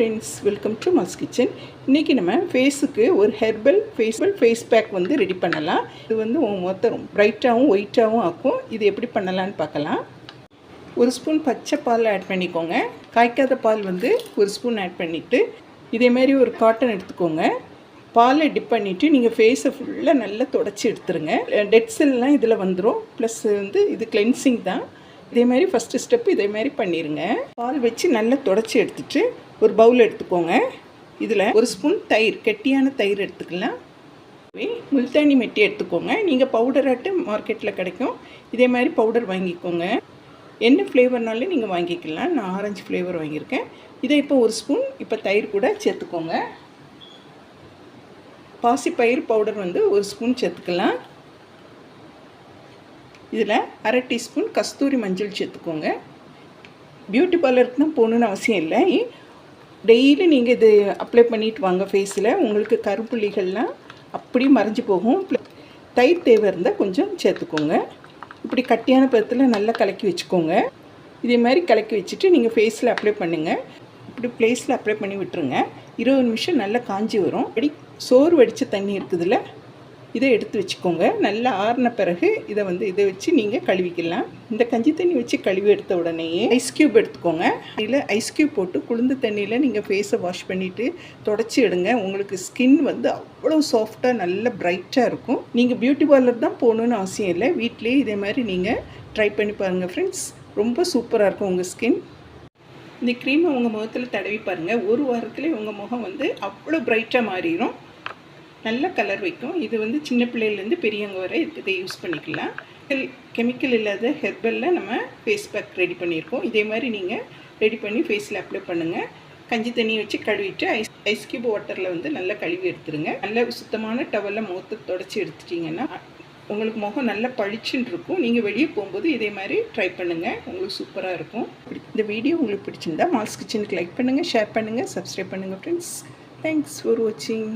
Friends welcome to மஸ் kitchen இன்றைக்கி நம்ம ஃபேஸுக்கு ஒரு ஹெர்பல் ஃபேஸ்பல் ஃபேஸ் பேக் வந்து ரெடி பண்ணலாம். இது வந்து உங்க மொத்தம் பிரைட்டாகவும் ஒயிட்டாகவும் ஆக்கும். இது எப்படி பண்ணலான்னு பார்க்கலாம். ஒரு ஸ்பூன் பச்சை பால் ஆட் பண்ணிக்கோங்க. காய்க்காத பால் வந்து ஒரு ஸ்பூன் ஆட் பண்ணிவிட்டு இதேமாரி ஒரு காட்டன் எடுத்துக்கோங்க. பாலை டிப் பண்ணிவிட்டு நீங்கள் ஃபேஸை ஃபுல்லாக நல்லா தொடச்சி எடுத்துருங்க. டெட் செல்லாம் இதில் வந்துடும் ப்ளஸ் வந்து இது கிளென்சிங் தான். இதே மாதிரி ஃபஸ்ட்டு ஸ்டெப் இதே மாதிரி பண்ணிடுங்க பால் வச்சு நல்லா தொடச்சி எடுத்துட்டு ஒரு பவுல் எடுத்துக்கோங்க. இதில் ஒரு ஸ்பூன் தயிர் கெட்டியான தயிர் எடுத்துக்கலாம். முல்தானி மெட்டி எடுத்துக்கோங்க. நீங்கள் பவுடராட்டு மார்க்கெட்டில் கிடைக்கும். இதே மாதிரி பவுடர் வாங்கிக்கோங்க. என்ன ஃப்ளேவர்னாலும் நீங்கள் வாங்கிக்கலாம். நான் ஆரஞ்சு ஃப்ளேவர் வாங்கியிருக்கேன். இதை இப்போ ஒரு ஸ்பூன் இப்போ தயிர் கூட சேர்த்துக்கோங்க. பாசிப்பயிர் பவுடர் வந்து ஒரு ஸ்பூன் சேர்த்துக்கலாம். இதில் அரை டீஸ்பூன் கஸ்தூரி மஞ்சள் சேர்த்துக்கோங்க. பியூட்டி பார்லருக்கு தான் போகணுன்னு அவசியம் இல்லை. டெய்லி நீங்கள் இது அப்ளை பண்ணிட்டு வாங்க ஃபேஸில் உங்களுக்கு கருப்புள்ளிகள்லாம் அப்படி மறைஞ்சு போகும். தயிர் தேவை இருந்தால் கொஞ்சம் சேர்த்துக்கோங்க. இப்படி கட்டியான பதத்தில் நல்லா கலக்கி வச்சுக்கோங்க. இதே மாதிரி கலக்கி வச்சுட்டு நீங்கள் ஃபேஸில் அப்ளை பண்ணுங்கள் இப்படி ப்ளேஸில் அப்ளை பண்ணி விட்டுருங்க. இருபது நிமிஷம் நல்லா காஞ்சி வரும். அப்படி சோறு வடித்த தண்ணி இருக்குதுல்ல இதை எடுத்து வச்சுக்கோங்க. நல்லா ஆறின பிறகு இதை வந்து இதை வச்சு நீங்கள் கழுவிக்கலாம். இந்த கஞ்சி தண்ணி வச்சு கழுவி எடுத்த உடனேயே ஐஸ் க்யூப் எடுத்துக்கோங்க. அதில் ஐஸ் க்யூப் போட்டு குளிர்ந்த தண்ணியில் நீங்கள் ஃபேஸை வாஷ் பண்ணிவிட்டு தொடச்சி எடுங்க. உங்களுக்கு ஸ்கின் வந்து அவ்வளோ சாஃப்டாக நல்ல பிரைட்டாக இருக்கும். நீங்கள் பியூட்டி பார்லர் தான் போகணுன்னு அவசியம் இல்லை. வீட்லேயே இதே மாதிரி நீங்கள் ட்ரை பண்ணி பாருங்கள் ஃப்ரெண்ட்ஸ் ரொம்ப சூப்பராக இருக்கும் உங்கள் ஸ்கின் இந்த க்ரீமை உங்கள் முகத்தில் தடவி பாருங்கள் ஒரு வாரத்துலேயே உங்கள் முகம் வந்து அவ்வளோ பிரைட்டாக மாறிடும் நல்ல கலர் வைக்கும். இது வந்து சின்ன பிள்ளையிலேருந்து பெரியவங்க வரை இதை யூஸ் பண்ணிக்கலாம். கெமிக்கல் இல்லாத ஹெர்பலில் நம்ம ஃபேஸ் பேக் ரெடி பண்ணியிருக்கோம். இதே மாதிரி நீங்கள் ரெடி பண்ணி ஃபேஸில் அப்ளை பண்ணுங்கள் கஞ்சி தண்ணி வச்சு கழுவிட்டு ஐஸ் ஐஸ் கியூப் வாட்டரில் வந்து நல்லா கழுவி எடுத்துருங்க. நல்ல சுத்தமான டவலில் முகத்தை தொடச்சி எடுத்துட்டிங்கன்னா உங்களுக்கு முகம் நல்லா பளிச்சுன்னு இருக்கும். நீங்கள் வெளியே போகும்போது இதே மாதிரி ட்ரை பண்ணுங்கள் உங்களுக்கு சூப்பராக இருக்கும். இந்த வீடியோ உங்களுக்கு பிடிச்சிருந்தா மால்ஸ் கிச்சனுக்கு லைக் பண்ணுங்கள் ஷேர் பண்ணுங்கள் சப்ஸ்கிரைப் பண்ணுங்கள் ஃப்ரெண்ட்ஸ் தேங்க்ஸ் ஃபார் வாட்சிங்